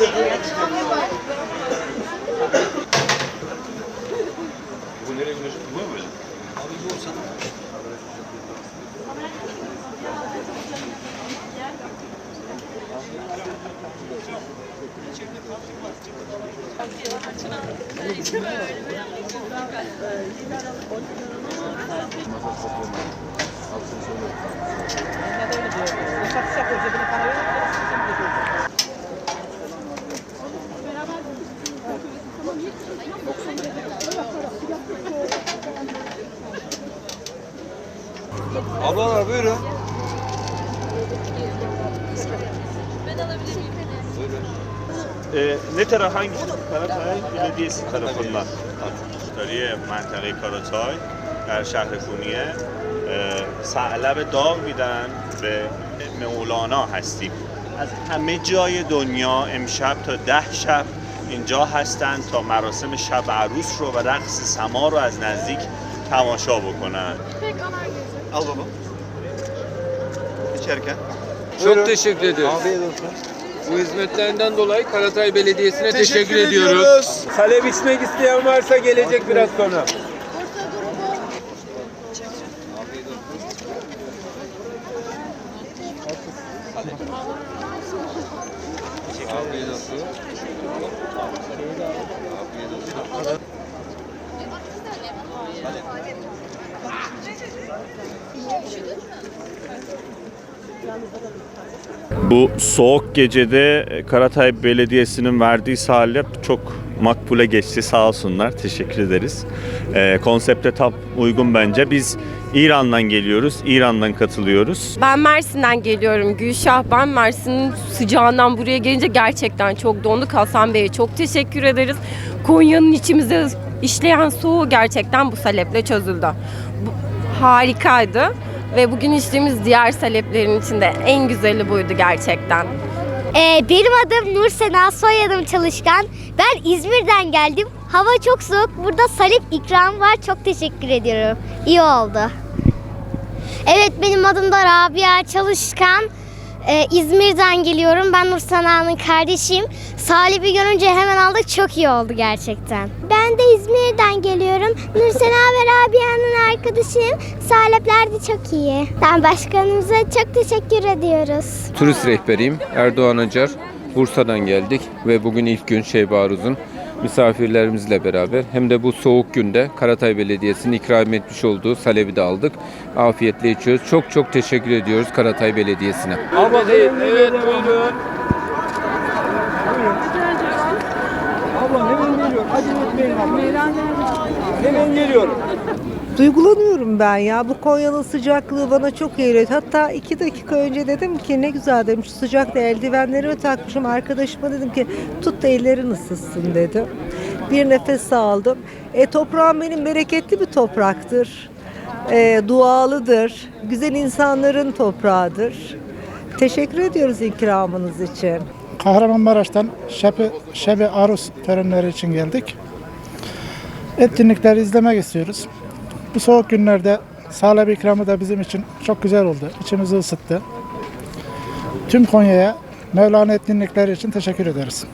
Bu nereye güneş? Bu mu böyle? Abi bu sana. Thank you. Ablalar buyurun. Ee, ne taraf hangi Karatay Belediyesi tarafından? داری منطقه کاراتای در شهر کونیه اه، ثعلب داغ میدن به مولانا هستیم از همه جای دنیا امشب تا ده شب اینجا هستند تا مراسم شب عروس رو و رقص سما رو از نزدیک تماشا بکنن Al baba. İçerken. Çok teşekkür ediyoruz. Afiyet olsun. Bu hizmetlerinden dolayı Karatay Belediyesi'ne teşekkür, Teşekkür ediyoruz. ediyoruz. Salep içmek isteyen varsa gelecek biraz sonra. Afiyet olsun. Bu soğuk gecede Karatay Belediyesi'nin verdiği salep çok makbule geçti sağ olsunlar teşekkür ederiz. Ee, konsepte tam uygun bence. Biz İran'dan geliyoruz, İran'dan katılıyoruz. Ben Mersin'den geliyorum Gülşah. Ben Mersin'in sıcağından buraya gelince gerçekten çok donduk. Hasan Bey'e çok teşekkür ederiz. Konya'nın içimize işleyen soğuğu gerçekten bu saleple çözüldü. Bu, harikaydı. Ve bugün içtiğimiz diğer saleplerin içinde en güzeli buydu gerçekten. Ee, benim adım Nur Sena, soyadım Çalışkan. Ben İzmir'den geldim. Hava çok soğuk. Burada salep ikram var. Çok teşekkür ediyorum. İyi oldu. Evet benim adım da Rabia Çalışkan. Ee, İzmir'den geliyorum. Ben Nur Sena'nın kardeşiyim. Salep'i görünce hemen aldık. Çok iyi oldu gerçekten. Ben de İzmir'den geliyorum. Nur Sena ve Rabia'nın arkadaşıyım. Salepler de çok iyi. Ben başkanımıza çok teşekkür ediyoruz. Turist rehberiyim Erdoğan Acar. Bursa'dan geldik ve bugün ilk gün Şeyh Baruz'un misafirlerimizle beraber hem de bu soğuk günde Karatay Belediyesi'nin ikram etmiş olduğu salebi de aldık. Afiyetle içiyoruz. Çok çok teşekkür ediyoruz Karatay Belediyesi'ne. Değil, evet buyurun. Duygulanıyorum ben ya. Bu Konya'nın sıcaklığı bana çok iyi Hatta iki dakika önce dedim ki ne güzel dedim şu sıcakta eldivenlerimi takmışım. Arkadaşıma dedim ki tut da ellerin ısıtsın dedim. Bir nefes aldım. E toprağım benim bereketli bir topraktır. E, dualıdır. Güzel insanların toprağıdır. Teşekkür ediyoruz ikramınız için. Kahramanmaraş'tan Şebi, Şebi Arus törenleri için geldik. Etkinlikleri izlemek istiyoruz. Bu soğuk günlerde salep ikramı da bizim için çok güzel oldu. İçimizi ısıttı. Tüm Konya'ya Mevlana etkinlikleri için teşekkür ederiz.